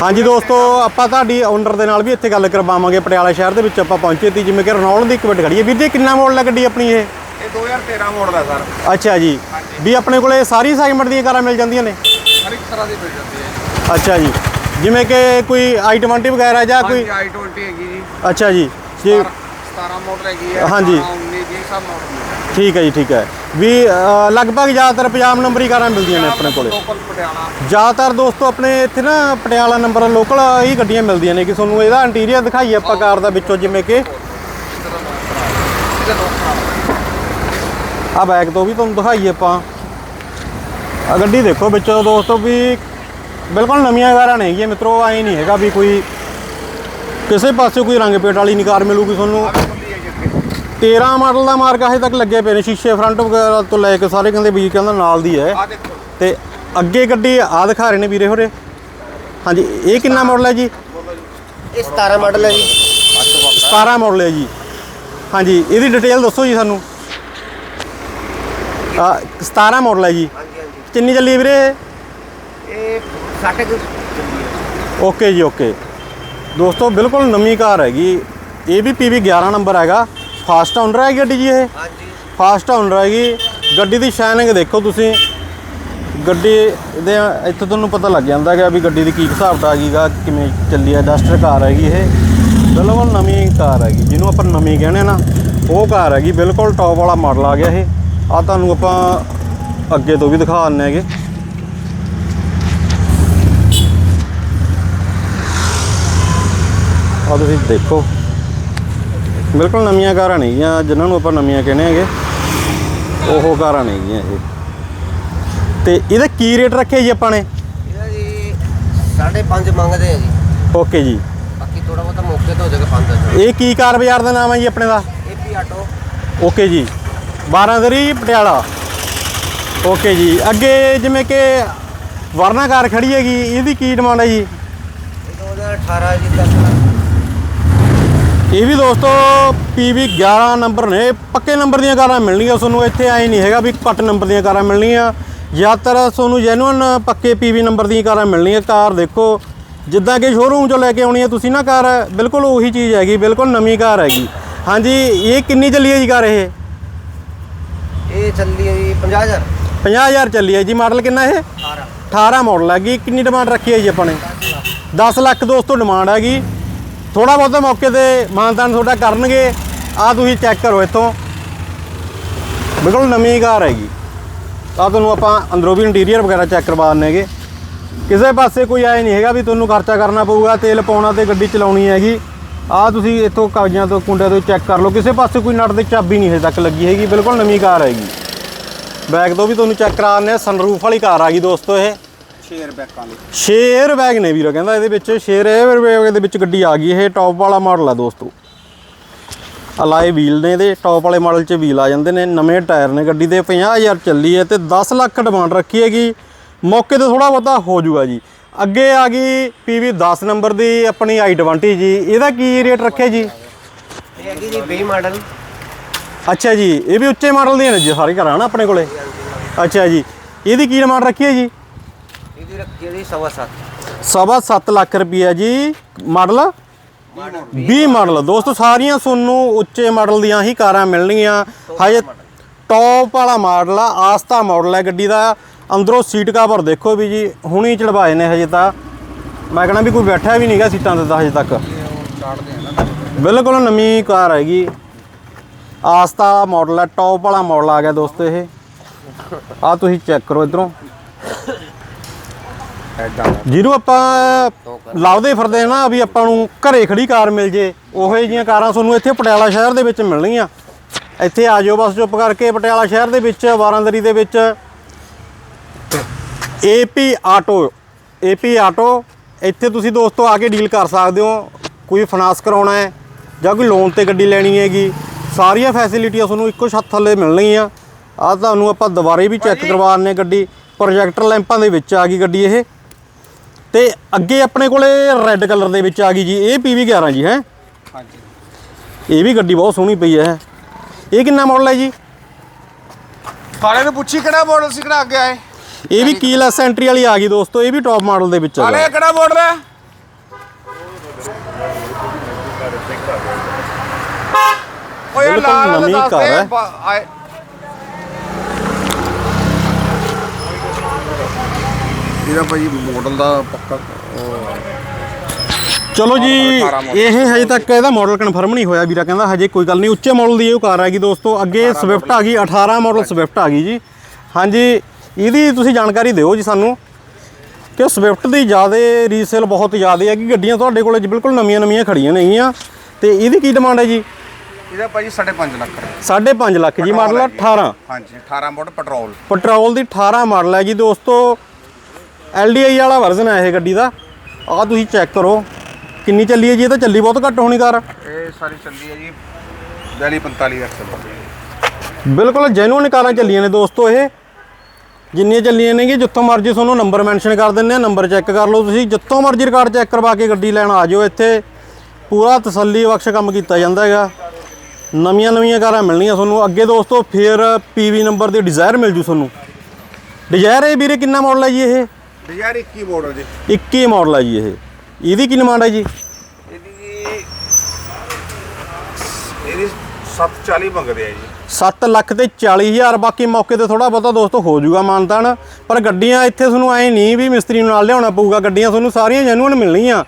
ਹਾਂਜੀ ਦੋਸਤੋ ਆਪਾਂ ਤੁਹਾਡੀ ਓਨਰ ਦੇ ਨਾਲ ਵੀ ਇੱਥੇ ਗੱਲ ਕਰਵਾਵਾਂਗੇ। ਪਟਿਆਲਾ ਸ਼ਹਿਰ ਦੇ ਵਿੱਚ ਆਪਾਂ ਪਹੁੰਚੇ ਤੀ ਜਿਵੇਂ ਕਿ ਰਣੌਲ ਦੀ ਇੱਕ ਮਿੰਟ ਖੜੀ ਹੈ ਵੀਰ ਜੀ ਕਿੰਨਾ ਮਾਡਲ ਹੈ ਗੱਡੀ ਆਪਣੀ ਇਹ? ਇਹ 2013 ਮਾਡਲ ਹੈ ਸਰ। ਅੱਛਾ ਜੀ। ਵੀ ਆਪਣੇ ਕੋਲੇ ਸਾਰੀ ਸੈਗਮੈਂਟ ਦੀਆਂ ਕਾਰਾਂ ਮਿਲ ਜਾਂਦੀਆਂ ਨੇ? ਹਰ ਇੱਕ ਤਰ੍ਹਾਂ ਦੀ ਮਿਲ ਜਾਂਦੀ ਹੈ ਅੱਛਾ ਜੀ। ਜਿਵੇਂ ਕਿ ਕੋਈ i20 ਵਗੈਰਾ ਜਾਂ ਕੋਈ ਹਾਂਜੀ i20 ਹੈਗੀ ਜੀ। ਅੱਛਾ ਜੀ। ਜੀ 17 ਮਾਡਲ ਹੈਗੀ ਹੈ। ਹਾਂਜੀ। 19 ਜੀ ਸਭ ਮਾਡਲ ਠੀਕ ਹੈ ਜੀ ਠੀਕ ਹੈ। ਵੀ ਲਗਭਗ ਜ਼ਿਆਦਾਤਰ ਪੰਜਾਬ ਨੰਬਰੀ ਕਾਰਾਂ ਮਿਲਦੀਆਂ ਨੇ ਆਪਣੇ ਕੋਲੇ। ਜ਼ਿਆਦਾਤਰ ਦੋਸਤੋ ਆਪਣੇ ਇੱਥੇ ਨਾ ਪਟਿਆਲਾ ਨੰਬਰ ਲੋਕਲ ਹੀ ਗੱਡੀਆਂ ਮਿਲਦੀਆਂ ਨੇ ਕਿ ਤੁਹਾਨੂੰ ਇਹਦਾ ਇੰਟੀਰੀਅਰ ਦਿਖਾਈਏ ਆਪਾਂ ਕਾਰ ਦਾ ਵਿੱਚੋਂ ਜਿਵੇਂ ਕਿ। ਆ ਬੈਕ ਤੋਂ ਵੀ ਤੁਹਾਨੂੰ ਦਿਖਾਈਏ ਆਪਾਂ। ਆ ਗੱਡੀ ਦੇਖੋ ਵਿੱਚੋਂ ਦੋਸਤੋ ਵੀ ਬਿਲਕੁਲ ਨਵੀਆਂ ਕਾਰਾਂ ਨੇ ਹੈਗੀਆਂ ਮਿੱਤਰੋ ਐ ਨਹੀਂ ਹੈਗਾ ਵੀ ਕੋਈ ਕਿਸੇ ਪਾਸੇ ਕੋਈ ਰੰਗ ਪੇਟ ਵਾਲੀ ਨਹੀਂ ਕਾਰ ਮਿਲੂਗੀ ਤੁਹਾਨੂੰ। 13 ਮਾਡਲ ਦਾ ਮਾਰਕ ਹਜੇ ਤੱਕ ਲੱਗੇ ਪਏ ਨੇ ਸ਼ੀਸ਼ੇ ਫਰੰਟ ਵਗੈਰਾ ਤੋਂ ਲੈ ਕੇ ਸਾਰੇ ਕਹਿੰਦੇ ਵੀ ਕਹਿੰਦਾ ਨਾਲ ਦੀ ਹੈ। ਆ ਦੇਖੋ। ਤੇ ਅੱਗੇ ਗੱਡੀ ਆ ਦਿਖਾ ਰਹੇ ਨੇ ਵੀਰੇ ਹੋਰੇ। ਹਾਂਜੀ ਇਹ ਕਿੰਨਾ ਮਾਡਲ ਹੈ ਜੀ? ਇਹ 17 ਮਾਡਲ ਹੈ ਜੀ। 17 ਮਾਡਲ ਹੈ ਜੀ। ਹਾਂਜੀ ਇਹਦੀ ਡਿਟੇਲ ਦੱਸੋ ਜੀ ਸਾਨੂੰ। ਆ 17 ਮਾਡਲ ਹੈ ਜੀ। ਹਾਂਜੀ ਹਾਂਜੀ। ਕਿੰਨੀ ਚੱਲੀ ਹੈ ਵੀਰੇ ਇਹ? 60 ਕੁ ਓਕੇ ਜੀ ਓਕੇ। ਦੋਸਤੋ ਬਿਲਕੁਲ ਨਵੀਂ ਕਾਰ ਹੈਗੀ। ਇਹ ਵੀ PV 11 ਨੰਬਰ ਹੈਗਾ। ਫਾਸਟ ਓਨਰ ਹੈ ਗੱਡੀ ਜੀ ਇਹ? ਹਾਂਜੀ। ਫਾਸਟ ਓਨਰ ਹੈਗੀ ਗੱਡੀ ਦੀ ਸ਼ਾਈਨਿੰਗ ਦੇਖੋ ਤੁਸੀਂ। ਗੱਡੀ ਦੇ ਇੱਥੇ ਤੁਹਾਨੂੰ ਪਤਾ ਲੱਗ ਜਾਂਦਾ ਹੈਗਾ ਵੀ ਗੱਡੀ ਦੀ ਕੀ ਹਿਸਾਬ ਤਾਂ ਹੈਗੀਗਾ ਕਿਵੇਂ ਚੱਲੀ ਹੈ ਡਸਟਰ ਕਾਰ ਹੈਗੀ ਇਹ। ਬਿਲਕੁਲ ਨਵੀਂ ਕਾਰ ਹੈਗੀ। ਜਿਹਨੂੰ ਆਪਾਂ ਨਵੀਂ ਕਹਿੰਦੇ ਨਾ ਉਹ ਕਾਰ ਹੈਗੀ। ਬਿਲਕੁਲ ਟੌਪ ਵਾਲਾ ਮਾਡਲ ਆ ਗਿਆ ਇਹ। ਆ ਤੁਹਾਨੂੰ ਆਪਾਂ ਅੱਗੇ ਤੋਂ ਵੀ ਦਿਖਾ ਦਿੰਦੇ ਹੈਗੇ। ਆ ਤੁਸੀਂ ਦੇਖੋ। ਬਿਲਕੁਲ ਨਵੀਆਂ ਕਾਰਾਂ ਨੇਗੀਆਂ ਜਿਨ੍ਹਾਂ ਨੂੰ ਆਪਾਂ ਨਵੀਆਂ ਕਹਿੰਦੇ ਹੈਗੇ। ਉਹ ਕਾਰਾਂ ਨੇਗੀਆਂ ਇਹ। ਤੇ ਇਹਦਾ ਕੀ ਰੇਟ ਰੱਖਿਆ ਜੀ ਆਪਾਂ ਨੇ? ਇਹਦਾ ਜੀ 5.5 ਮੰਗਦੇ ਆ ਜੀ। ਓਕੇ ਜੀ। ਬਾਕੀ ਥੋੜਾ ਬਹੁਤਾ ਮੌਕੇ ਤੇ ਹੋ ਜਾਏਗਾ 5 ਦਾ ਇਹ ਕੀ ਕਾਰ ਬਾਜ਼ਾਰ ਦਾ ਨਾਮ ਹੈ ਜੀ ਆਪਣੇ ਦਾ? AP auto. ਓਕੇ ਜੀ। 12 ਦਰੀ ਪਟਿਆਲਾ। ਓਕੇ ਜੀ। ਅੱਗੇ ਜਿਵੇਂ ਕਿ ਵਰਨਾ ਕਾਰ ਖੜੀ ਹੈਗੀ ਇਹਦੀ ਕੀ ਡਿਮਾਂਡ ਹੈ ਜੀ? ਇਹ 2018 ਜੀ ਤੱਕ। ਇਹ ਵੀ ਦੋਸਤੋ PV 11 ਨੰਬਰ ਨੇ। ਪੱਕੇ ਨੰਬਰ ਦੀਆਂ ਕਾਰਾਂ ਮਿਲਣਗੀਆਂ ਤੁਹਾਨੂੰ ਇੱਥੇ ਐ ਨਹੀਂ ਹੈਗਾ ਵੀ ਘੱਟ ਨੰਬਰ ਦੀਆਂ ਕਾਰਾਂ ਮਿਲਣਗੀਆਂ ਜ਼ਿਆਦਾਤਰ ਤੁਹਾਨੂੰ ਜੈਨੂਅਨ ਪੱਕੇ PV ਨੰਬਰ ਦੀਆਂ ਕਾਰਾਂ ਮਿਲਣਗੀਆਂ ਕਾਰ ਦੇਖੋ ਜਿੱਦਾਂ ਕਿ ਸ਼ੋਰੂਮ ਚੋਂ ਲੈ ਕੇ ਆਉਣੀ ਹੈ ਤੁਸੀਂ ਨਾ ਕਾਰ ਬਿਲਕੁਲ ਉਹੀ ਚੀਜ਼ ਹੈਗੀ ਬਿਲਕੁਲ ਨਵੀਂ ਕਾਰ ਹੈਗੀ। ਹਾਂਜੀ ਇਹ ਕਿੰਨੀ ਚੱਲੀ ਹੈ ਜੀ ਕਾਰ ਇਹ? ਇਹ ਚੱਲੀ ਹੈ ਜੀ 50000 50000 ਚੱਲੀ ਹੈ ਜੀ ਮਾਡਲ ਕਿੰਨਾ ਇਹ? 18 18 ਮਾਡਲ ਹੈਗੀ ਕਿੰਨੀ ਡਿਮਾਂਡ ਰੱਖੀ ਹੈ ਜੀ ਆਪਾਂ ਨੇ? 10 ਲੱਖ ਦੋਸਤੋ ਡਿਮਾਂਡ ਹੈਗੀ। ਥੋੜਾ ਬਹੁਤਾ ਮੌਕੇ ਤੇ ਮਾਨਤਾਨ ਤੁਹਾਡਾ ਕਰਨਗੇ। ਆ ਤੁਸੀਂ ਚੈੱਕ ਕਰੋ ਇੱਥੋਂ। ਬਿਲਕੁਲ ਨਵੀਂ ਕਾਰ ਹੈਗੀ। ਆ ਤੁਹਾਨੂੰ ਆਪਾਂ ਅੰਦਰੋਂ ਵੀ ਇੰਟੀਰੀਅਰ ਵਗੈਰਾ ਚੈੱਕ ਕਰਵਾ ਦਿੰਦੇ ਹੈਗੇ। ਕਿਸੇ ਪਾਸੇ ਕੋਈ ਆਏ ਨਹੀਂ ਹੈਗਾ ਵੀ ਤੁਹਾਨੂੰ ਖਰਚਾ ਕਰਨਾ ਪਊਗਾ, ਤੇਲ ਪਾਉਣਾ ਤੇ ਗੱਡੀ ਚਲਾਉਣੀ ਹੈਗੀ। ਆ ਤੁਸੀਂ ਇੱਥੋਂ ਕਾਗਜ਼ਾਂ ਤੋਂ, ਕੁੰਡਿਆਂ ਤੋਂ ਚੈੱਕ ਕਰ ਲਓ। ਕਿਸੇ ਪਾਸੇ ਕੋਈ ਨਟ ਦੀ ਚਾਬੀ ਨਹੀਂ ਹਜੇ ਤੱਕ ਲੱਗੀ ਹੈਗੀ। ਬਿਲਕੁਲ ਨਵੀਂ ਕਾਰ ਹੈਗੀ। ਬੈਗ ਤੋਂ ਵੀ ਤੁਹਾਨੂੰ ਚੈੱਕ ਕਰਾ ਦਿੰਦੇ ਆ ਸਨਰੂਫ ਵਾਲੀ ਕਾਰ ਆ ਗਈ ਦੋਸਤੋ ਇਹ। ਸ਼ੇਅਰ ਬੈਕਾਂ ਲਈ। ਸ਼ੇਅਰ ਬੈਗ ਨੇ ਵੀਰੋ ਕਹਿੰਦਾ ਇਹਦੇ ਵਿੱਚ ਸ਼ੇਅਰ 에ਅਰ ਬੈਗ ਦੇ ਵਿੱਚ ਗੱਡੀ ਆ ਗਈ ਇਹ ਟੌਪ ਵਾਲਾ ਮਾਡਲ ਆ ਦੋਸਤੋ। ਅਲਾਏ ਵੀਲ ਨੇ ਇਹਦੇ ਟੌਪ ਵਾਲੇ ਮਾਡਲ 'ਚ ਵੀਲ ਆ ਜਾਂਦੇ ਨੇ ਨਵੇਂ ਟਾਇਰ ਨੇ ਗੱਡੀ ਦੇ 50000 ਚੱਲੀ ਹੈ ਤੇ 10 ਲੱਖ ਡਿਮਾਂਡ ਰੱਖੀ ਹੈਗੀ। ਮੌਕੇ ਤੇ ਥੋੜਾ ਬਹੁਤਾ ਹੋ ਜਾਊਗਾ ਜੀ। ਅੱਗੇ ਆ ਗਈ PV 10 ਨੰਬਰ ਦੀ ਆਪਣੀ i20 ਜੀ। ਇਹਦਾ ਕੀ ਰੇਟ ਰੱਖਿਆ ਜੀ? ਇਹ ਹੈਗੀ ਜੀ 20 ਮਾਡਲ ਅੱਛਾ ਜੀ ਇਹ ਵੀ ਉੱਚੇ ਮਾਡਲ ਦੀਆਂ ਨੇ ਜੀ ਸਾਰੇ ਘਰਾਂ ਨਾ ਆਪਣੇ ਕੋਲੇ। ਅੱਛਾ ਜੀ ਇਹਦੀ ਕੀ ਡਿਮਾਂਡ ਰੱਖੀ ਹੈ ਜੀ? ਇਹਦੀ ਰੱਖੀ ਹੈ ਜੀ 7.5 ਸਵਾ 7 ਲੱਖ ਰੁਪਈਆ ਜੀ ਮਾਡਲ? 20 ਮਾਡਲ। ਦੋਸਤੋ ਸਾਰੀਆਂ ਤੁਹਾਨੂੰ ਉੱਚੇ ਮਾਡਲ ਦੀਆਂ ਹੀ ਕਾਰਾਂ ਮਿਲਣਗੀਆਂ। ਹਜੇ ਟੌਪ ਵਾਲਾ ਮਾਡਲ ਆ ਆਸਤਾ ਮਾਡਲ ਹੈ ਗੱਡੀ ਦਾ। ਅੰਦਰੋਂ ਸੀਟ ਕਵਰ ਦੇਖੋ ਵੀ ਜੀ ਹੁਣੀ ਚੜਵਾਏ ਨੇ ਹਜੇ ਤਾਂ। ਮੈਂ ਕਹਣਾ ਵੀ ਕੋਈ ਬੈਠਾ ਵੀ ਨਹੀਂਗਾ ਸੀਟਾਂ ਤੇ ਤਾਂ ਹਜੇ ਤੱਕ। ਬਿਲਕੁਲ ਨਵੀਂ ਕਾਰ ਹੈਗੀ ਆਸਤਾ ਮਾਡਲ ਹੈ ਟੌਪ ਵਾਲਾ ਮਾਡਲ ਆ ਗਿਆ ਦੋਸਤੋ ਇਹ। ਆ ਤੁਸੀਂ ਚੈੱਕ ਕਰੋ ਇਧਰੋਂ। ਐਦਾਂ ਜਿਹਨੂੰ ਆਪਾਂ ਲਾਉਦੇ ਫਿਰਦੇ ਆ ਨਾ ਵੀ ਆਪਾਂ ਨੂੰ ਘਰੇ ਖੜੀ ਕਾਰ ਮਿਲ ਜੇ ਉਹੋ ਜਿਹੀਆਂ ਕਾਰਾਂ ਤੁਹਾਨੂੰ ਇੱਥੇ ਪਟਿਆਲਾ ਸ਼ਹਿਰ ਦੇ ਵਿੱਚ ਮਿਲਣਗੀਆਂ। ਇੱਥੇ ਆ ਜਾਓ ਬਸ ਚੁੱਪ ਕਰਕੇ ਪਟਿਆਲਾ ਸ਼ਹਿਰ ਦੇ ਵਿੱਚ ਵਾਰਾਂਦਰੀ ਦੇ ਵਿੱਚ। ਏਪੀ ਆਟੋ ਏਪੀ ਆਟੋ ਇੱਥੇ ਤੁਸੀਂ ਦੋਸਤੋ ਆ ਕੇ ਡੀਲ ਕਰ ਸਕਦੇ ਹੋ। ਕੋਈ ਫਾਈਨਾਂਸ ਕਰਾਉਣਾ ਹੈ ਜਾਂ ਕੋਈ ਲੋਨ ਤੇ ਗੱਡੀ ਲੈਣੀ ਹੈਗੀ ਸਾਰੀਆਂ ਫੈਸਿਲਿਟੀਆਂ ਤੁਹਾਨੂੰ ਇੱਕੋ ਛੱਤ ਥੱਲੇ ਮਿਲਣਗੀਆਂ। ਆ ਤੁਹਾਨੂੰ ਆਪਾਂ ਦੁਬਾਰੇ ਵੀ ਚੈੱਕ ਕਰਵਾ ਦਿੰਦੇ ਹਾਂ ਗੱਡੀ। ਪ੍ਰੋਜੈਕਟਰ ਲੈਂਪਾਂ ਦੇ ਵਿੱਚ ਆ ਗਈ ਗੱਡੀ ਇਹ। ਤੇ ਅੱਗੇ ਆਪਣੇ ਕੋਲੇ ਰੈੱਡ ਕਲਰ ਦੇ ਵਿੱਚ ਆ ਗਈ ਜੀ ਇਹ ਪੀਵੀ 11 ਜੀ ਹੈ? ਹਾਂਜੀ। ਇਹ ਵੀ ਗੱਡੀ ਬਹੁਤ ਸੋਹਣੀ ਪਈ ਹੈ। ਇਹ ਕਿੰਨਾ ਮਾਡਲ ਹੈ ਜੀ? ਸਾਰਿਆਂ ਨੂੰ ਪੁੱਛੀ ਕਿਹੜਾ ਮਾਡਲ ਸੀ ਕਿਹੜਾ ਅੱਗੇ ਆਏ? ਇਹ ਵੀ ਕੀਲੈਸ ਐਂਟਰੀ ਵਾਲੀ ਆ ਗਈ ਦੋਸਤੋ ਇਹ ਵੀ ਟੌਪ ਮਾਡਲ ਦੇ ਵਿੱਚ ਆ ਗਿਆ। ਕਿਹੜਾ ਮਾਡਲ ਹੈ? ਓਏ ਲਾਲ ਦਾ ਦੱਸ ਦੇ ਇਹਦਾ ਭਾਈ ਮਾਡਲ ਦਾ ਪੱਕਾ। ਚਲੋ ਜੀ 18 model। ਇਹ ਹਜੇ ਤੱਕ ਇਹਦਾ ਮਾਡਲ ਕਨਫਰਮ ਨਹੀਂ ਹੋਇਆ ਵੀਰਾ ਕਹਿੰਦਾ ਹਜੇ ਕੋਈ ਗੱਲ ਨਹੀਂ ਉੱਚੇ ਮਾਡਲ ਦੀ ਇਹ ਕਾਰ ਹੈਗੀ ਦੋਸਤੋ। ਅੱਗੇ ਸਵਿਫਟ ਆ ਗਈ 18 ਮਾਡਲ ਸਵਿਫਟ ਆ ਗਈ ਜੀ। ਹਾਂਜੀ ਇਹਦੀ ਤੁਸੀਂ ਜਾਣਕਾਰੀ ਦਿਓ ਜੀ ਸਾਨੂੰ ਕਿ ਸਵਿਫਟ ਦੀ ਜ਼ਿਆਦਾ ਰੀਸੇਲ ਬਹੁਤ ਜ਼ਿਆਦਾ ਹੈਗੀ ਗੱਡੀਆਂ ਤੁਹਾਡੇ ਕੋਲੇ ਜੀ ਬਿਲਕੁਲ ਨਵੀਆਂ ਨਵੀਆਂ ਖੜੀਆਂ ਨੇਗੀਆਂ ਤੇ ਇਹਦੀ ਕੀ ਡਿਮਾਂਡ ਹੈ ਜੀ? ਇਹਦਾ ਭਾਈ 5.5 ਲੱਖ ਰੁਪਏ। 5.5 ਲੱਖ ਜੀ ਮਾਡਲ 18 ਹਾਂਜੀ 18 ਮਾਡਲ ਪੈਟਰੋਲ ਪੈਟਰੋਲ ਦੀ 18 ਮਾਡਲ ਹੈ ਜੀ ਦੋਸਤੋ। LDI ਵਾਲਾ ਵਰਜ਼ਨ ਹੈ ਇਹ ਗੱਡੀ ਦਾ। ਆਹ ਤੁਸੀਂ ਚੈੱਕ ਕਰੋ। ਕਿੰਨੀ ਚੱਲੀ ਹੈ ਜੀ? ਇਹ ਤਾਂ ਚੱਲੀ ਬਹੁਤ ਘੱਟ ਹੋਣੀ ਕਾਰ। ਇਹ ਸਾਰੀ ਚੱਲੀ ਹੈ ਜੀ। 42 45 ਹਜ਼ਾਰ ਚੱਲੀ ਬਿਲਕੁਲ ਜੈਨੂਇਨ ਕਾਰਾਂ ਚੱਲੀਆਂ ਨੇ ਦੋਸਤੋ ਇਹ। ਜਿੰਨੀਆਂ ਚੱਲੀਆਂ ਨੇਗੇ ਜਿੱਥੋਂ ਮਰਜ਼ੀ ਤੁਹਾਨੂੰ ਨੰਬਰ ਮੈਂਸ਼ਨ ਕਰ ਦਿੰਨੇ ਆ ਨੰਬਰ ਚੈੱਕ ਕਰ ਲਓ ਤੁਸੀਂ। ਜਿੱਥੋਂ ਮਰਜ਼ੀ ਰਿਕਾਰਡ ਚੈੱਕ ਕਰਵਾ ਕੇ ਗੱਡੀ ਲੈਣ ਆ ਜਾਓ ਇੱਥੇ। ਪੂਰਾ ਤਸੱਲੀ ਬਖਸ਼ ਕੰਮ ਕੀਤਾ ਜਾਂਦਾ ਹੈਗਾ। ਨਵੀਆਂ ਨਵੀਆਂ ਕਾਰਾਂ ਮਿਲਣੀਆਂ ਤੁਹਾਨੂੰ। ਅੱਗੇ ਦੋਸਤੋ ਫੇਰ ਪੀਵੀ ਨੰਬਰ ਦੀ ਡਿਜ਼ਾਇਰ ਮਿਲ ਜੂ ਤੁਹਾਨੂੰ। ਡਿਜ਼ਾਇਰ ਇਹ ਵੀਰੇ ਕਿੰਨਾ ਮਾਡਲ ਹੈ ਜੀ ਇਹ? 2021 ਮਾਡਲ ਜੀ। 21 ਮਾਡਲ ਹੈ ਜੀ ਇਹ। ਇਹਦੀ ਕੀ ਡਿਮਾਂਡ ਹੈ ਜੀ? ਇਹਦੀ ਜੀ ਇਹਦੀ 740 ਮੰਗਦੇ ਆ ਜੀ। 7 ਲੱਖ ਤੇ 40 ਹਜ਼ਾਰ ਬਾਕੀ ਮੌਕੇ ਤੇ ਥੋੜਾ ਬਹੁਤਾ ਦੋਸਤੋ ਹੋ ਜਾਊਗਾ ਮਾਨਤਾਨ ਪਰ ਗੱਡੀਆਂ ਇੱਥੇ ਤੁਹਾਨੂੰ ਐ ਨਹੀਂ ਵੀ ਮਿਸਤਰੀ ਨੂੰ ਨਾਲ ਲਿਆਉਣਾ ਪਊਗਾ। ਗੱਡੀਆਂ ਤੁਹਾਨੂੰ ਸਾਰੀਆਂ ਜੈਨੂਇਨ ਮਿਲਣਗੀਆਂ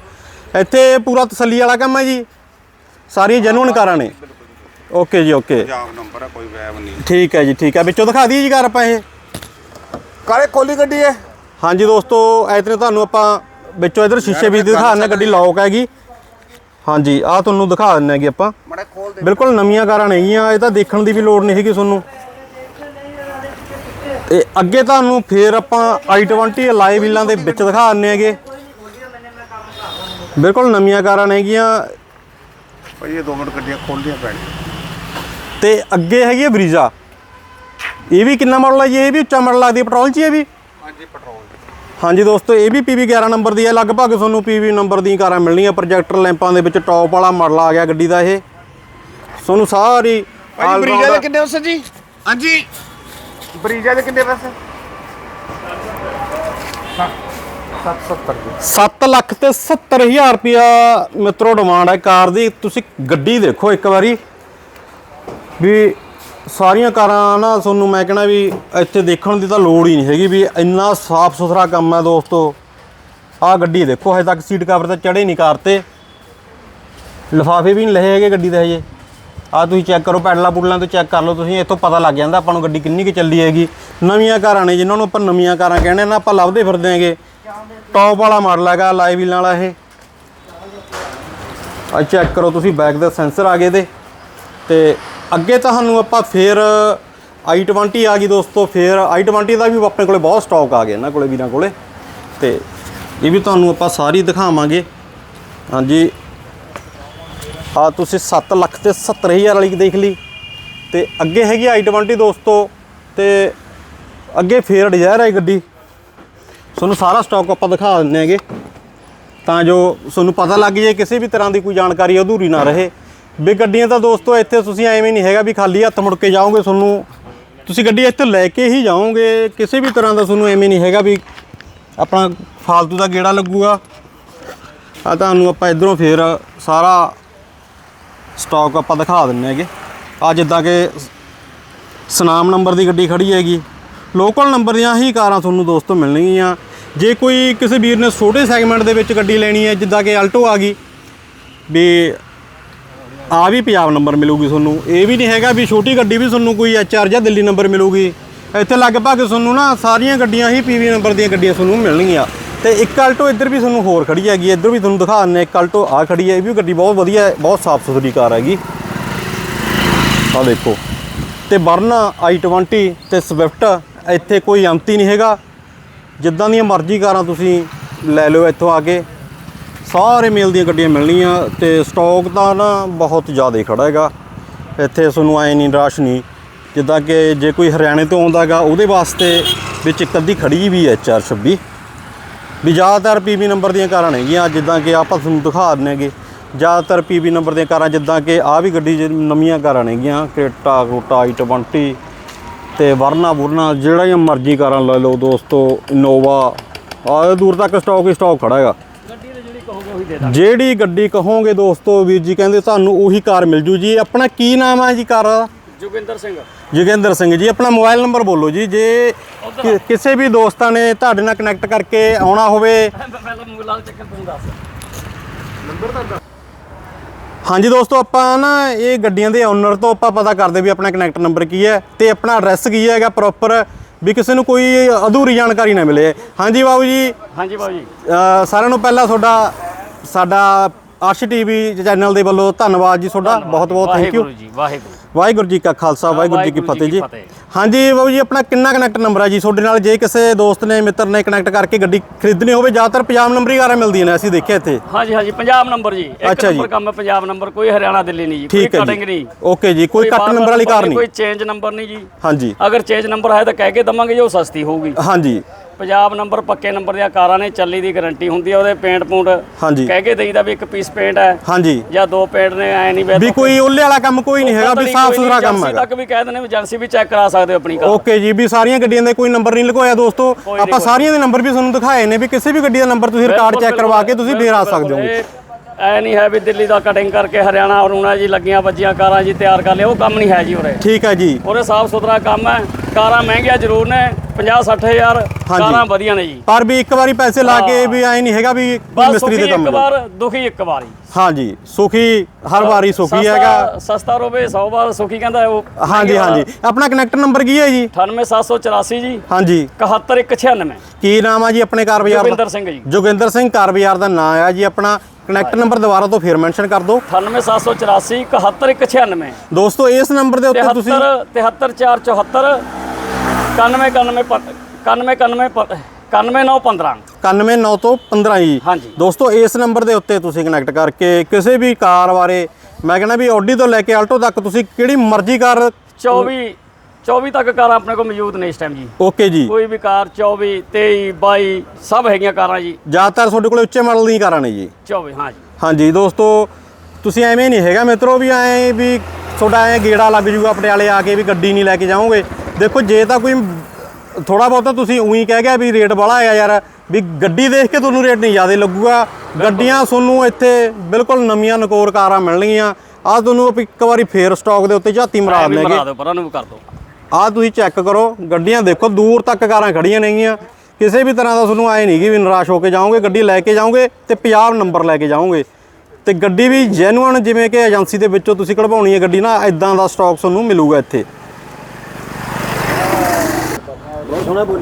ਇੱਥੇ ਪੂਰਾ ਤਸੱਲੀ ਵਾਲਾ ਕੰਮ ਹੈ ਜੀ। ਸਾਰੀਆਂ ਜੈਨੂਇਨ ਕਾਰਾਂ ਨੇ। ਓਕੇ ਜੀ ਓਕੇ। ਪੰਜਾਬ ਨੰਬਰ ਹੈ ਕੋਈ ਵੈਬ ਨਹੀਂ। ਠੀਕ ਹੈ ਜੀ ਠੀਕ ਹੈ ਵਿੱਚੋਂ ਦਿਖਾ ਦਈਏ ਜੀ ਕਾਰ ਆਪਾਂ ਇਹ। ਕਾਲੇ ਕੋਲੀ ਗੱਡੀ ਹੈ। ਹਾਂਜੀ ਦੋਸਤੋ ਐਤਨੇ ਤੁਹਾਨੂੰ ਆਪਾਂ ਵਿੱਚੋਂ ਇਧਰ ਸ਼ੀਸ਼ੇ ਵੀ ਦਿਖਾ ਦਿੰਦੇ ਗੱਡੀ ਲੌਕ ਹੈਗੀ। ਹਾਂਜੀ ਆਹ ਤੁਹਾਨੂੰ ਦਿਖਾ ਦਿੰਦੇ ਹੈਗੇ ਆਪਾਂ। ਬਿਲਕੁਲ ਨਵੀਆਂ ਕਾਰਾਂ ਨੇਗੀਆਂ ਇਹ ਤਾਂ ਦੇਖਣ ਦੀ ਵੀ ਲੋੜ ਨਹੀਂ ਹੈਗੀ ਤੁਹਾਨੂੰ। ਤੇ ਅੱਗੇ ਤੁਹਾਨੂੰ ਫੇਰ ਆਪਾਂ i20 ਅਲਾਈ ਵੀਲਾਂ ਦੇ ਵਿੱਚ ਦਿਖਾ ਦਿੰਨੇ ਹੈਗੇ। ਬਿਲਕੁਲ ਨਵੀਆਂ ਕਾਰਾਂ ਨੇਗੀਆਂ ਭਾਈ ਇਹ ਦੋ ਮਿੰਟ ਗੱਡੀਆਂ ਖੋਲਦੀਆਂ ਪੈਣੀਆਂ ਤੇ ਅੱਗੇ ਹੈਗੀ ਬਰੀਜ਼ਾ। ਇਹ ਵੀ ਕਿੰਨਾ ਮਾਡਲ ਹੈ ਜੀ? ਇਹ ਵੀ ਉੱਚਾ ਮਾਡਲ ਲੱਗਦੀ ਪੈਟਰੋਲ 'ਚ ਹੀ ਹੈ ਵੀ। ਹਾਂਜੀ ਦੋਸਤੋ ਇਹ ਵੀ PV 11 ਨੰਬਰ ਦੀ ਹੈ। ਲਗਭਗ ਤੁਹਾਨੂੰ PV ਨੰਬਰ ਦੀਆਂ ਕਾਰਾਂ ਮਿਲਣੀਆਂ। ਪ੍ਰੋਜੈਕਟਰ ਲੈਂਪਾਂ ਦੇ ਵਿੱਚ ਟੌਪ ਵਾਲਾ ਮਾਡਲ ਆ ਗਿਆ ਗੱਡੀ ਦਾ ਇਹ। ਤੁਹਾਨੂੰ ਸਾਰੀ ਭਾਈ ਬਰੀਜਾ ਦੇ ਕਿੰਨੇ ਪੈਸੇ ਜੀ? ਹਾਂਜੀ। ਬਰੀਜਾ ਦੇ ਕਿੰਨੇ ਪੈਸੇ 770 ਜੀ 7 ਲੱਖ ਤੇ 70 ਹਜ਼ਾਰ ਰੁਪਿਆ ਮਿੱਤਰੋ ਡਿਮਾਂਡ ਹੈ ਕਾਰ ਦੀ। ਤੁਸੀਂ ਗੱਡੀ ਦੇਖੋ ਇੱਕ ਵਾਰੀ। ਵੀ ਸਾਰੀਆਂ ਕਾਰਾਂ ਨਾ ਤੁਹਾਨੂੰ ਮੈਂ ਕਹਿਣਾ ਵੀ ਇੱਥੇ ਦੇਖਣ ਦੀ ਤਾਂ ਲੋੜ ਹੀ ਨਹੀਂ ਹੈਗੀ ਵੀ ਇੰਨਾ ਸਾਫ਼ ਸੁਥਰਾ ਕੰਮ ਹੈ ਦੋਸਤੋ। ਆਹ ਗੱਡੀ ਦੇਖੋ, ਹਜੇ ਤੱਕ ਸੀਟ ਕਵਰ ਤੇ ਚੜੇ ਨਹੀਂ ਕਾਰ ਤੇ। ਲਿਫਾਫੇ ਵੀ ਨਹੀਂ ਲਏ ਹੈਗੇ ਗੱਡੀ ਦੇ ਹਜੇ। ਆਹ ਤੁਸੀਂ ਚੈੱਕ ਕਰੋ, ਪੈਡਲਾਂ ਪੁਡਲਾਂ ਤੋਂ ਚੈੱਕ ਕਰ ਲਓ ਤੁਸੀਂ, ਇੱਥੋਂ ਪਤਾ ਲੱਗ ਜਾਂਦਾ ਆਪਾਂ ਨੂੰ ਗੱਡੀ ਕਿੰਨੀ ਕੁ ਚੱਲੀ ਹੈਗੀ। ਨਵੀਆਂ ਕਾਰਾਂ ਨੇ ਜਿਨ੍ਹਾਂ ਨੂੰ ਆਪਾਂ ਨਵੀਆਂ ਕਾਰਾਂ ਕਹਿੰਦੇ ਨਾ, ਆਪਾਂ ਲੱਭਦੇ ਫਿਰਦੇ ਹੈਗੇ। ਟੌਪ ਵਾਲਾ ਮਾਡਲ ਹੈਗਾ, ਲਾਈ ਵਾਲਾ ਇਹ। ਆ ਚੈੱਕ ਕਰੋ ਤੁਸੀਂ ਬੈਕ ਦੇ ਸੈਂਸਰ ਆ ਗਏ ਦੇ ਤੇ ਅੱਗੇ ਤੁਹਾਨੂੰ ਆਪਾਂ ਫੇਰ i20 ਆ ਗਈ ਦੋਸਤੋ, ਫੇਰ i20 ਦਾ ਵੀ ਆਪਣੇ ਕੋਲੇ ਬਹੁਤ ਸਟਾਕ ਆ ਗਿਆ, ਇਹਨਾਂ ਕੋਲੇ ਵੀਰਾਂ ਕੋਲੇ। ਤੇ ਇਹ ਵੀ ਤੁਹਾਨੂੰ ਆਪਾਂ ਸਾਰੀ ਦਿਖਾਵਾਂਗੇ। ਹਾਂਜੀ। ਆ ਤੁਸੀਂ 7 ਲੱਖ ਤੇ 70000 ਵਾਲੀ ਦੇਖ ਲਈ। ਤੇ ਅੱਗੇ ਹੈਗੀ i20 ਦੋਸਤੋ, ਤੇ ਅੱਗੇ ਫੇਰ ਡਿਜ਼ਾਇਰ ਹੈ ਗੱਡੀ। ਤੁਹਾਨੂੰ ਸਾਰਾ ਸਟਾਕ ਆਪਾਂ ਦਿਖਾ ਦਿੰਨੇ ਹੈਗੇ। ਤਾਂ ਜੋ ਤੁਹਾਨੂੰ ਪਤਾ ਲੱਗ ਜੇ ਕਿਸੇ ਵੀ ਤਰ੍ਹਾਂ ਦੀ ਕੋਈ ਜਾਣਕਾਰੀ ਅਧੂਰੀ ਨਾ ਰਹੇ। ਵੀ ਗੱਡੀਆਂ ਤਾਂ ਦੋਸਤੋ ਇੱਥੇ ਤੁਸੀਂ ਐਵੇਂ ਨਹੀਂ ਹੈਗਾ ਵੀ ਖਾਲੀ ਹੱਥ ਮੁੜ ਕੇ ਜਾਓਗੇ ਤੁਹਾਨੂੰ। ਤੁਸੀਂ ਗੱਡੀ ਇੱਥੇ ਲੈ ਕੇ ਹੀ ਜਾਓਗੇ, ਕਿਸੇ ਵੀ ਤਰ੍ਹਾਂ ਦਾ ਤੁਹਾਨੂੰ ਐਵੇਂ ਨਹੀਂ ਹੈਗਾ ਵੀ ਆਪਣਾ ਫਾਲਤੂ ਦਾ ਗੇੜਾ ਲੱਗੂਗਾ। ਆ ਤੁਹਾਨੂੰ ਆਪਾਂ ਇਧਰੋਂ ਫੇਰ ਸਾਰਾ ਸਟਾਕ ਆਪਾਂ ਦਿਖਾ ਦਿੰਨੇ ਹੈਗੇ। ਆ ਜਿੱਦਾਂ ਕਿ ਸਨਾਮ ਨੰਬਰ ਦੀ ਗੱਡੀ ਖੜੀ ਹੈਗੀ। ਲੋਕਲ ਨੰਬਰ ਦੀਆਂ ਹੀ ਕਾਰਾਂ ਤੁਹਾਨੂੰ ਦੋਸਤੋ ਮਿਲਣਗੀਆਂ। ਜੇ ਕੋਈ ਕਿਸੇ ਵੀਰ ਨੇ ਛੋਟੇ ਸੈਗਮੈਂਟ ਦੇ ਵਿੱਚ ਗੱਡੀ ਲੈਣੀ ਹੈ, ਜਿੱਦਾਂ ਕਿ ਆਲਟੋ ਆ ਗਈ, ਵੀ ਆ ਵੀ ਪੰਜਾਬ ਨੰਬਰ ਮਿਲੂਗੀ ਤੁਹਾਨੂੰ। ਇਹ ਵੀ ਨਹੀਂ ਹੈਗਾ ਵੀ ਛੋਟੀ ਗੱਡੀ ਵੀ ਤੁਹਾਨੂੰ ਕੋਈ ਐਚਆਰ ਜਾਂ ਦਿੱਲੀ ਨੰਬਰ ਮਿਲੂਗੀ। ਇੱਥੇ ਲਗਭਗ ਤੁਹਾਨੂੰ ਨਾ ਸਾਰੀਆਂ ਗੱਡੀਆਂ ਹੀ ਪੀਵੀ ਨੰਬਰ ਦੀਆਂ ਗੱਡੀਆਂ ਤੁਹਾਨੂੰ ਮਿਲਣਗੀਆਂ। ਤੇ ਇੱਕ ਆਲਟੋ ਇੱਧਰ ਵੀ ਤੁਹਾਨੂੰ ਹੋਰ ਖੜੀ ਹੈਗੀ ਇੱਧਰ ਵੀ ਤੁਹਾਨੂੰ ਦਿਖਾ ਦਿੰਦੇ ਇੱਕ ਆਲਟੋ ਆ ਖੜੀ ਹੈ। ਇਹ ਵੀ ਗੱਡੀ ਬਹੁਤ ਵਧੀਆ ਹੈ। ਬਹੁਤ ਸਾਫ਼ ਸੁਥਰੀ ਕਾਰ ਹੈਗੀ। ਆ ਦੇਖੋ। ਤੇ ਵਰਨਾ i20 ਤੇ ਸਵਿਫਟ ਇੱਥੇ ਕੋਈ ਅੰਤ ਹੀ ਨਹੀਂ ਹੈਗਾ। ਜਿੱਦਾਂ ਦੀਆਂ ਮਰਜ਼ੀ ਕਾਰਾਂ ਤੁਸੀਂ ਲੈ ਲਿਓ ਇੱਥੋਂ ਆ ਕੇ। ਸਾਰੇ ਮੇਲ ਦੀਆਂ ਗੱਡੀਆਂ ਮਿਲਣੀਆਂ ਤੇ ਸਟਾਕ ਤਾਂ ਨਾ ਬਹੁਤ ਜ਼ਿਆਦਾ ਖੜਾ ਹੈਗਾ। ਇੱਥੇ ਤੁਹਾਨੂੰ ਐ ਨਹੀਂ ਰਾਸ਼ ਨਹੀਂ। ਜਿੱਦਾਂ ਕਿ ਜੇ ਕੋਈ ਹਰਿਆਣੇ ਤੋਂ ਆਉਂਦਾ ਹੈਗਾ, ਉਹਦੇ ਵਾਸਤੇ ਵਿੱਚ ਇੱਕ ਅੱਧੀ ਖੜੀ ਵੀ ਹੈ 426 ਵੀ ਜ਼ਿਆਦਾਤਰ ਪੀਬੀ ਨੰਬਰ ਦੀਆਂ ਕਾਰਾਂ ਹੈਗੀਆਂ ਜਿੱਦਾਂ ਕਿ ਆਪਾਂ ਤੁਹਾਨੂੰ ਦਿਖਾ ਦਿੰਦੇ ਹੈਗੇ। ਜ਼ਿਆਦਾਤਰ ਪੀਬੀ ਨੰਬਰ ਦੀਆਂ ਕਾਰਾਂ, ਜਿੱਦਾਂ ਕਿ ਆ ਵੀ ਗੱਡੀ ਜਿਹੜੀ ਨਵੀਆਂ ਕਾਰਾਂ ਨੇਗੀਆਂ ਕ੍ਰੇਟਾ ਕਰੋਟਾ i20 ਤੇ ਵਰਨਾ ਵੁਰਨਾ, ਜਿਹੜੀਆਂ ਮਰਜ਼ੀ ਕਾਰਾਂ ਲੈ ਲਓ ਦੋਸਤੋ ਇਨੋਵਾ ਆ ਦੂਰ ਤੱਕ ਸਟਾਕ ਹੀ ਸਟਾਕ ਖੜਾ ਹੈਗਾ। ਉਹੀ ਦੇ ਦਾਂਗੇ। ਜਿਹੜੀ ਗੱਡੀ ਕਹੋਗੇ ਦੋਸਤੋ ਵੀਰ ਜੀ ਕਹਿੰਦੇ ਤੁਹਾਨੂੰ ਉਹੀ ਕਾਰ ਮਿਲ ਜੂ ਜੀ। ਆਪਣਾ ਕੀ ਨਾਮ ਹੈ ਜੀ ਕਾਰ ਦਾ? ਜੋਗਿੰਦਰ ਸਿੰਘ। ਜੋਗਿੰਦਰ ਸਿੰਘ ਜੀ ਆਪਣਾ ਮੋਬਾਈਲ ਨੰਬਰ ਬੋਲੋ ਜੀ। ਜੇ ਕਿ- ਕਿਸੇ ਵੀ ਦੋਸਤਾਂ ਨੇ ਤੁਹਾਡੇ ਨਾਲ ਕਨੈਕਟ ਕਰਕੇ ਆਉਣਾ ਹੋਵੇ। ਪਹਿਲਾਂ ਮੂਲਾਲ ਚੱਕਰ ਤੂੰ ਦੱਸ ਹਾਂਜੀ ਦੋਸਤੋ ਆਪਾਂ ਨਾ ਇਹ ਗੱਡੀਆਂ ਦੇ ਓਨਰ ਤੋਂ ਆਪਾਂ ਪਤਾ ਕਰਦੇ ਵੀ ਆਪਣਾ ਕਨੈਕਟ ਨੰਬਰ ਕੀ ਹੈ ਤੇ ਆਪਣਾ ਐਡਰੈਸ ਕੀ ਹੈਗਾ ਪ੍ਰੋਪਰ ਵੀ ਕਿਸੇ ਨੂੰ ਕੋਈ ਅਧੂਰੀ ਜਾਣਕਾਰੀ ਨਾ ਮਿਲੇ। ਹਾਂਜੀ ਬਾਬੂ ਜੀ। ਹਾਂਜੀ ਬਾਬੂ ਜੀ। ਸਾਰਿਆਂ ਨੂੰ ਪਹਿਲਾਂ ਤੁਹਾਡਾ ਸਾਡਾ ਅਰਸ਼ ਟੀਵੀ ਚੈਨਲ ਦੇ ਵੱਲੋਂ ਧੰਨਵਾਦ ਜੀ ਤੁਹਾਡਾ ਬਹੁਤ ਬਹੁਤ ਥੈਂਕ ਯੂ ਵਾਹਿਗੁਰੂ ਜੀ ਵਾਹਿਗੁਰੂ ਵਾਹਿਗੁਰੂ ਜੀ ਕਾ ਖਾਲਸਾ ਵਾਹਿਗੁਰੂ ਜੀ ਕੀ ਫਤਿਹ ਜੀ। ਹਾਂਜੀ ਬਾਬੂ ਜੀ ਆਪਣਾ ਕਿੰਨਾ ਕਨੈਕਟ ਨੰਬਰ ਹੈ ਜੀ? ਤੁਹਾਡੇ ਨਾਲ ਜੇ ਕਿਸੇ ਦੋਸਤ ਨੇ ਮਿੱਤਰ ਨੇ ਕਨੈਕਟ ਕਰਕੇ ਗੱਡੀ ਖਰੀਦਣੀ ਹੋਵੇ ਜ਼ਿਆਦਾਤਰ ਪੰਜਾਬ ਨੰਬਰ ਹੀ ਕਾਰਾਂ ਮਿਲਦੀਆਂ ਨੇ ਅਸੀਂ ਦੇਖਿਆ ਇੱਥੇ। ਹਾਂਜੀ ਹਾਂਜੀ ਪੰਜਾਬ ਨੰਬਰ ਜੀ। ਇੱਕ। ਨੰਬਰ ਕੰਮ ਹੈ ਪੰਜਾਬ ਨੰਬਰ ਕੋਈ ਹਰਿਆਣਾ ਦਿੱਲੀ ਨਹੀਂ ਜੀ ਹੈ ਕਟਿੰਗ ਨਹੀਂ। ਓਕੇ ਜੀ ਕੋਈ ਕੱਟ ਨੰਬਰ ਵਾਲੀ ਕਾਰ ਕੋਈ ਨਹੀਂ। ਚੇਂਜ ਨੰਬਰ ਨਹੀਂ ਜੀ। ਹਾਂਜੀ। ਅਗਰ ਚੇਂਜ ਨੰਬਰ ਹੈ ਤਾਂ ਕਹਿ ਕੇ ਦਵਾਂਗੇ ਜੀ ਉਹ ਸਸਤੀ ਹੋਊਗੀ। ਹਾਂਜੀ। ਪੰਜਾਬ ਨੰਬਰ ਪੱਕੇ ਨੰਬਰ ਦੀਆਂ ਕਾਰਾਂ ਨੇ ਚੱਲੀ ਦੀ ਗਾਰੰਟੀ ਹੁੰਦੀ ਹੈ ਉਹਦੇ ਪੇਂਟ ਪੂੰਟ ਹਾਂਜੀ। ਕਹਿ ਕੇ ਦੇਈਦਾ ਵੀ ਇੱਕ ਪੀਸ ਪੇਂਟ ਹੈ ਹਾਂਜੀ। ਜਾਂ ਦੋ ਪੇਂਟ ਨੇ ਐ ਨਹੀਂ ਵੀ ਕੋਈ ਉੱਲੇ ਵਾਲਾ ਕੰਮ ਕੋਈ ਨਹੀਂ ਹੈਗਾ ਵੀ ਸਾਫ਼ ਸੁਥਰਾ ਕੰਮ ਹੈਗਾ। ਤੱਕ ਵੀ ਕਹਿ ਦਿੰਦੇ ਵੀ ਏਜੰਸੀ ਵੀ ਚੈੱਕ ਕਰਾ ਸਕਦੇ ਹੋ ਆਪਣੀ ਕਾਰ। ਓਕੇ ਜੀ ਵੀ ਸਾਰੀਆਂ ਗੱਡੀਆਂ ਦੇ ਕੋਈ ਨੰਬਰ ਨਹੀਂ ਲਗਵਾਇਆ ਦੋਸਤੋ। ਆਪਾਂ ਸਾਰੀਆਂ ਦੇ ਨੰਬਰ ਵੀ ਤੁਹਾਨੂੰ ਦਿਖਾਏ ਨੇ ਵੀ ਕਿਸੇ ਵੀ ਗੱਡੀ ਦਾ ਨੰਬਰ ਤੁਸੀਂ ਰਿਕਾਰਡ ਚੈੱਕ ਕਰਵਾ ਕੇ ਤੁਸੀਂ ਫੇਰ ਆ ਸਕਦੇ ਹੋ। ਐ ਨਹੀਂ ਹੈ ਵੀ ਦਿੱਲੀ ਦਾ ਕਟਿੰਗ ਕਰਕੇ ਹਰਿਆਣਾ ਹਰੂਣਾ ਜੀ ਲੱਗੀਆਂ ਵੱਜੀਆਂ ਕਾਰਾਂ ਜੀ ਤਿਆਰ ਕਰ ਲਿਆ ਉਹ ਕੰਮ ਨਹੀਂ ਹੈ ਜੀ ਉਰੇ। ਠੀਕ ਹੈ ਜੀ। ਉਰੇ ਸਾਫ਼ ਸੁਥਰਾ ਕੰਮ ਹੈ ਕਾਰਾਂ ਮਹਿੰਗੀਆਂ ਜ਼ਰੂਰ ਨੇ 50 60000 ਕਾਰਾਂ ਵਧੀਆ ਨੇ ਜੀ। ਪਰ ਵੀ ਇੱਕ ਵਾਰੀ ਪੈਸੇ ਲਾ ਕੇ ਵੀ ਐ ਨਹੀਂ ਹੈਗਾ ਵੀ ਮਿਸਤਰੀ ਦੇ ਕੰਮ ਇੱਕ ਵਾਰ ਦੁਖੀ ਇੱਕ ਵਾਰੀ। ਹਾਂਜੀ ਸੁਖੀ ਹਰ ਵਾਰੀ ਸੁਖੀ ਹੈਗਾ। ਸਸਤਾ ਰੋਵੇ 100 ਵਾਰ ਸੁਖੀ ਕਹਿੰਦਾ ਉਹ ਹਾਂਜੀ ਹਾਂਜੀ। ਆਪਣਾ ਕਨੈਕਟ ਨੰਬਰ ਕੀ ਹੈ ਜੀ? 98784 ਜੀ। ਹਾਂਜੀ। 71196 ਕੀ ਨਾਮ ਆ ਜੀ ਆਪਣੇ ਕਾਰ ਬਾਜ਼ਾਰ ਦਾ? ਜੋਗਿੰਦਰ ਸਿੰਘ ਜੀ। ਜੋਗਿੰਦਰ ਸਿੰਘ ਕਾਰ ਬਾਜ਼ਾਰ ਦਾ ਨਾਮ ਆ ਜੀ ਆਪਣਾ। ਕਨੈਕਟ ਨੰਬਰ ਦੁਬਾਰਾ ਤੋਂ ਫੇਰ ਮੈਂਸ਼ਨ ਕਰ ਦਿਓ। 98784 71196 ਦੋਸਤੋ ਇਸ ਨੰਬਰ ਦੇ ਉੱਤੇ ਤੁਸੀਂ 73 73474 91 91 915 919 ਤੋਂ 15 ਜੀ ਹਾਂਜੀ। ਦੋਸਤੋ ਇਸ ਨੰਬਰ ਦੇ ਉੱਤੇ ਤੁਸੀਂ ਕਨੈਕਟ ਕਰਕੇ ਕਿਸੇ ਵੀ ਕਾਰ ਬਾਰੇ ਮੈਂ ਕਹਿੰਦਾ ਵੀ ਆਡੀ ਤੋਂ ਲੈ ਕੇ ਆਲਟੋ ਤੱਕ ਤੁਸੀਂ ਕਿਹੜੀ ਮਰਜ਼ੀ ਕਾਰ 24 24 ਤੱਕ ਕਾਰਾਂ ਆਪਣੇ ਕੋਲ ਮੌਜੂਦ ਨੇ ਇਸ ਟਾਈਮ ਜੀ। ਓਕੇ ਜੀ। ਕੋਈ ਵੀ ਕਾਰ 24 23 22 ਸਭ ਹੈਗੀਆਂ ਕਾਰਾਂ ਜੀ। ਜ਼ਿਆਦਾਤਰ ਤੁਹਾਡੇ ਕੋਲ ਉੱਚੇ ਮਾਡਲ ਦੀਆਂ ਕਾਰਾਂ ਨੇ ਜੀ। 24 ਹਾਂ ਜੀ। ਹਾਂਜੀ ਦੋਸਤੋ ਤੁਸੀਂ ਐਵੇਂ ਨਹੀਂ ਹੈਗਾ ਮਿੱਤਰੋ ਵੀ ਐਂ ਵੀ ਤੁਹਾਡਾ ਐਂ ਗੇੜਾ ਲੱਗ ਜੂਗਾ ਪਟਿਆਲੇ ਆ ਕੇ ਵੀ ਗੱਡੀ ਨਹੀਂ ਲੈ ਕੇ ਜਾਓਗੇ। ਦੇਖੋ ਜੇ ਤਾਂ ਕੋਈ ਥੋੜਾ ਬਹੁਤਾ ਤੁਸੀਂ ਉਹੀ ਕਹਿ ਗਿਆ ਵੀ ਰੇਟ ਵਾਲਾ ਆ ਯਾਰ ਵੀ ਗੱਡੀ ਦੇਖ ਕੇ ਤੁਹਾਨੂੰ ਰੇਟ ਨਹੀਂ ਜ਼ਿਆਦਾ ਲੱਗੂਗਾ। ਗੱਡੀਆਂ ਤੁਹਾਨੂੰ ਇੱਥੇ ਬਿਲਕੁਲ ਨਵੀਆਂ ਨਕੋਰ ਕਾਰਾਂ ਮਿਲਣਗੀਆਂ। ਆ ਤੁਹਾਨੂੰ ਇੱਕ ਵਾਰੀ ਫੇਰ ਸਟਾਕ ਦੇ ਉੱਤੇ ਝਾਤੀ ਮਰਾ ਦੇਣਗੇ ਬਣਾ ਦਿਓ ਪਰਾਂ ਨੂੰ ਕਰ ਦਿਓ। ਆਹ ਤੁਸੀਂ ਚੈੱਕ ਕਰੋ ਗੱਡੀਆਂ ਦੇਖੋ ਦੂਰ ਤੱਕ ਕਾਰਾਂ ਖੜੀਆਂ ਨੇਗੀਆਂ। ਕਿਸੇ ਵੀ ਤਰ੍ਹਾਂ ਦਾ ਤੁਹਾਨੂੰ ਆਏ ਨਹੀਂ ਕਿ ਵੀ ਨਿਰਾਸ਼ ਹੋ ਕੇ ਜਾਓਗੇ ਗੱਡੀ ਲੈ ਕੇ ਜਾਓਗੇ ਤੇ ਪੰਜਾਬ ਨੰਬਰ ਲੈ ਕੇ ਜਾਓਗੇ। ਤੇ ਗੱਡੀ ਵੀ ਜੈਨੂਅਨ ਜਿਵੇਂ ਕਿ ਏਜੰਸੀ ਦੇ ਵਿੱਚੋਂ ਤੁਸੀਂ ਕਢਵਾਉਣੀ ਹੈ ਗੱਡੀ ਨਾ ਇਦਾਂ ਦਾ ਸਟਾਕ ਤੁਹਾਨੂੰ ਮਿਲੂਗਾ ਇੱਥੇ। sur la boule.